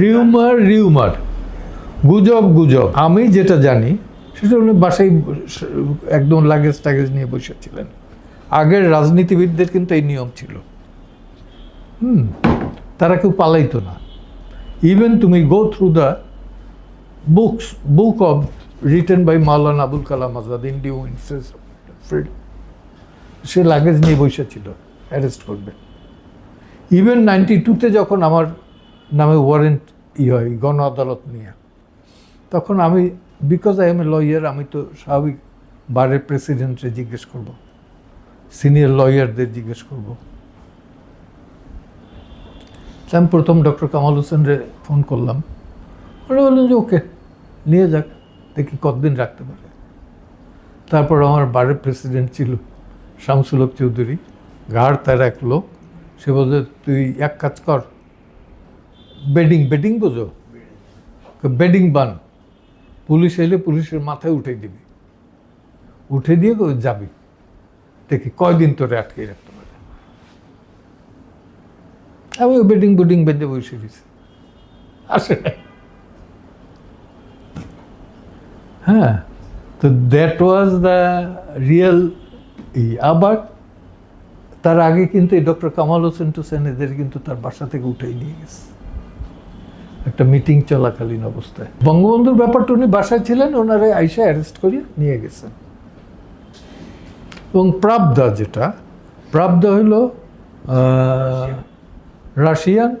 Rumour rumour গুজব গুজব। আমি যেটা জানি, সেটা হলো বাসায় একদম লাগেজ টাগেজ নিয়ে বসেছিলেন। আগের রাজনীতিবিদদের কিন্তু এই নিয়ম ছিল। হুম, তারা কেউ পালাইতো না। ইভেন তুমি go through the books book of written by Maulana Abul Kalam Azad India wins say luggage নিয়ে বসেছিল অ্যারেস্ট করবে। ইভেন নাইনটি টুতে যখন আমার নামে ওয়ারেন্ট ই হয়, গণ আদালত নিয়ে। তখন আমি because I am a lawyer আমি তো স্বাভাবিক বারের প্রেসিডেন্টে জিজ্ঞেস করব। সিনিয়র লয়ারদের জিজ্ঞেস করব। আমি প্রথম ডক্টর কামাল হোসেনরে ফোন করলাম। উনি বললেন যে, ওকে, নিয়ে যাক, দেখি কতদিন রাখতে পারে। তারপর আমার বারের প্রেসিডেন্ট ছিল শামসুল হক চৌধুরী। ঘাড় তার এক লোক। সে বলছে তুই এক কাজ কর বেডিং বেডিং বোঝো? বেডিং বান। পুলিশ এলে পুলিশের মাথায় উঠে দিবি। উঠে দিয়ে যাবি। দেখি কয়দিন তোরে আটকে রাখতে পারে। আমি বেডিং, বুডিং বেঁধে বসে দিছি আসে হ্যাঁ তো দ্যাট ওয়াজ দ্য রিয়েল ই, আবার তার আগে কিন্তু এই ডক্টর কামাল হোসেন টুসেন এদের কিন্তু তার বাসা থেকে উঠেই নিয়ে গেছে। একটা মিটিং চলাকালীন অবস্থায়। বঙ্গবন্ধুর ব্যাপারটা উনি বাসায় ছিলেন, ওনারে আইসা অ্যারেস্ট করে নিয়ে গেছেন। এবং প্রাবদা যেটা, প্রাবদা হইল রাশিয়ান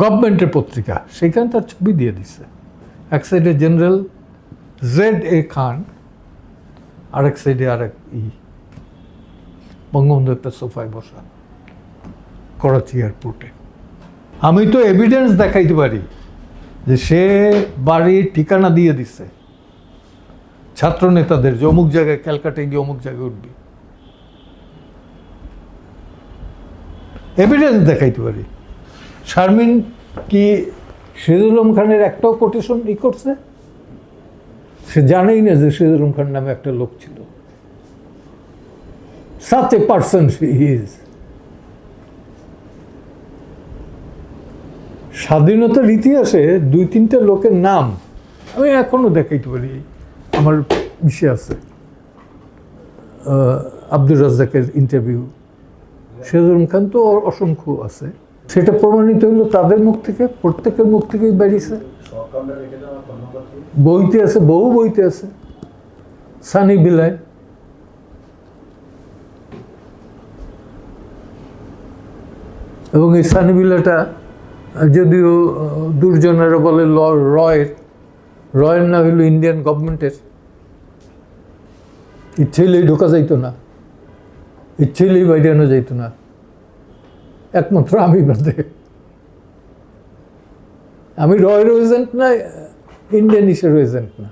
গভর্নমেন্টের পত্রিকা, সেখানে তার ছবি দিয়ে দিছে। এক সাইডে জেনারেল জেড এ খান, আরেক সাইডে আরেক ই। বঙ্গবন্ধু একটা সোফায় বসা, করাচি এয়ারপোর্টে। আমি তো এভিডেন্স দেখাইতে পারি যে সে বাড়ির ঠিকানা দিয়ে দিছে। ছাত্র নেতাদের যে অমুক জায়গায় ক্যালকাটায় গিয়ে অমুক জায়গায় উঠবি। এভিডেন্স দেখাইতে পারি। শারমিন কি সিরাজুল আলম খানের একটাও কোটেশন ই করছে? সে জানেই না যে সিরাজুল আলম খান নামে একটা লোক ছিল। এ পার্সন ইজ স্বাধীনতার ইতিহাসে দুই তিনটা লোকের নাম আমি এখনও দেখাইতে পারি, আমার ইসে আছে। আব্দুর রাজ্জাকের ইন্টারভিউ সিরাজুল খান তো অসংখ্য আছে। সেটা প্রমাণিত হলো তাদের মুখ থেকে, প্রত্যেকের মুখ থেকেই বেরিয়েছে। বইতে আছে, বহু বইতে আছে। সানি বিলায় এবং এই সানি বিলাটা যদিও দুর্জনেরা বলে রয়ের রয়ের না হইল ইন্ডিয়ান গভর্নমেন্টের ইচ্ছে হইলেই ঢোকা যাইতো না। ইচ্ছে হইলেই বাইরে আনা যাইতো না। একমাত্র আমি বাদে। আমি রয়ের এজেন্ট না ইন্ডিয়ান ইসের এজেন্ট না।